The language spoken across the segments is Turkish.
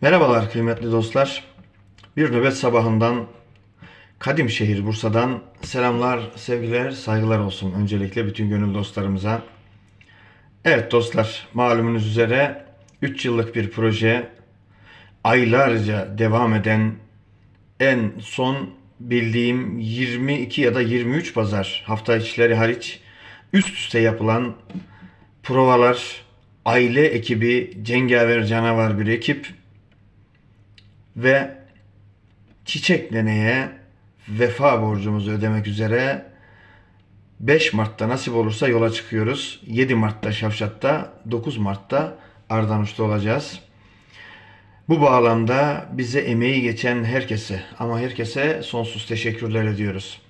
Merhabalar kıymetli dostlar. Bir nöbet sabahından Kadim şehir Bursa'dan selamlar, sevgiler, saygılar olsun öncelikle bütün gönül dostlarımıza. Evet dostlar, malumunuz üzere 3 yıllık bir proje, aylarca devam eden en son bildiğim 22 ya da 23 pazar hafta içleri hariç üst üste yapılan provalar, aile ekibi, cengaver canavar bir ekip ve Çiçek Nene'ye vefa borcumuzu ödemek üzere 5 Mart'ta nasip olursa yola çıkıyoruz. 7 Mart'ta Şavşat'ta, 9 Mart'ta Ardanuş'ta olacağız. Bu bağlamda bize emeği geçen herkese ama herkese sonsuz teşekkürler ediyoruz.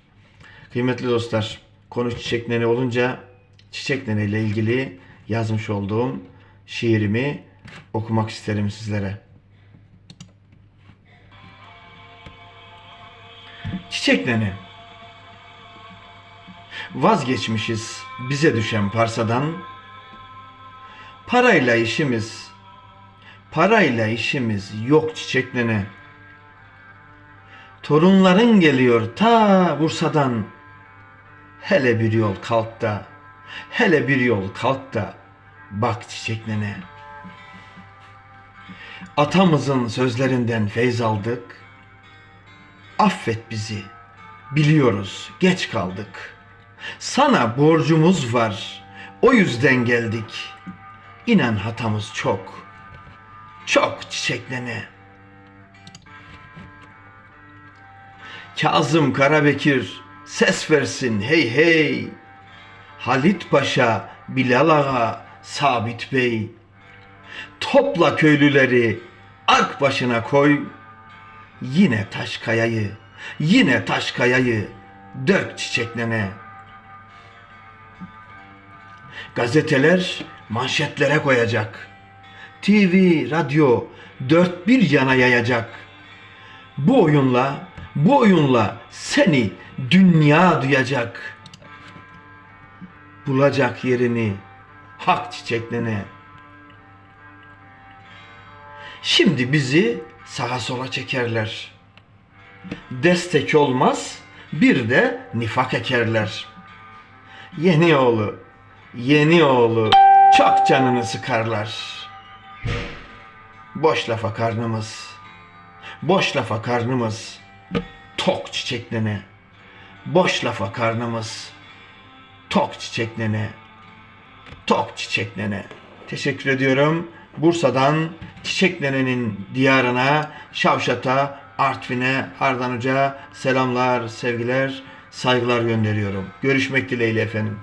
Kıymetli dostlar, konu Çiçek Nene olunca Çiçek Nene ile ilgili yazmış olduğum şiirimi okumak isterim sizlere. Çiçek Nene Vazgeçmişiz bize düşen parsadan Parayla işimiz Parayla işimiz yok çiçek nene. Torunların geliyor ta Bursa'dan. Hele bir yol kalk da, hele bir yol kalk da bak çiçek nene. Atamızın sözlerinden feyz aldık. Affet bizi. Biliyoruz geç kaldık. Sana borcumuz var. O yüzden geldik. İnan hatamız çok. Çok çiçek nene. Kazım Karabekir ses versin hey hey. Halit Paşa, Bilal Ağa, Sabit Bey. Topla köylüleri ark başına koy. Yine taş kayayı, yine taş kayayı dök çiçek nene. Gazeteler manşetlere koyacak. TV, radyo dört bir yana yayacak. Bu oyunla, bu oyunla seni dünya duyacak. Bulacak yerini hak çiçeklerine. Şimdi bizi sağa sola çekerler. Destek olmaz, bir de nifak ekerler. Yeni oğlu, yeni oğlu çok canını sıkarlar. Boş lafa karnımız, boş lafa karnımız, tok çiçeklene. Boş lafa karnımız, tok çiçeklene, tok çiçeklene. Teşekkür ediyorum. Bursa'dan Çiçeklene'nin diyarına, Şavşat'a, Artvin'e, Ardan Hoca selamlar, sevgiler, saygılar gönderiyorum. Görüşmek dileğiyle efendim.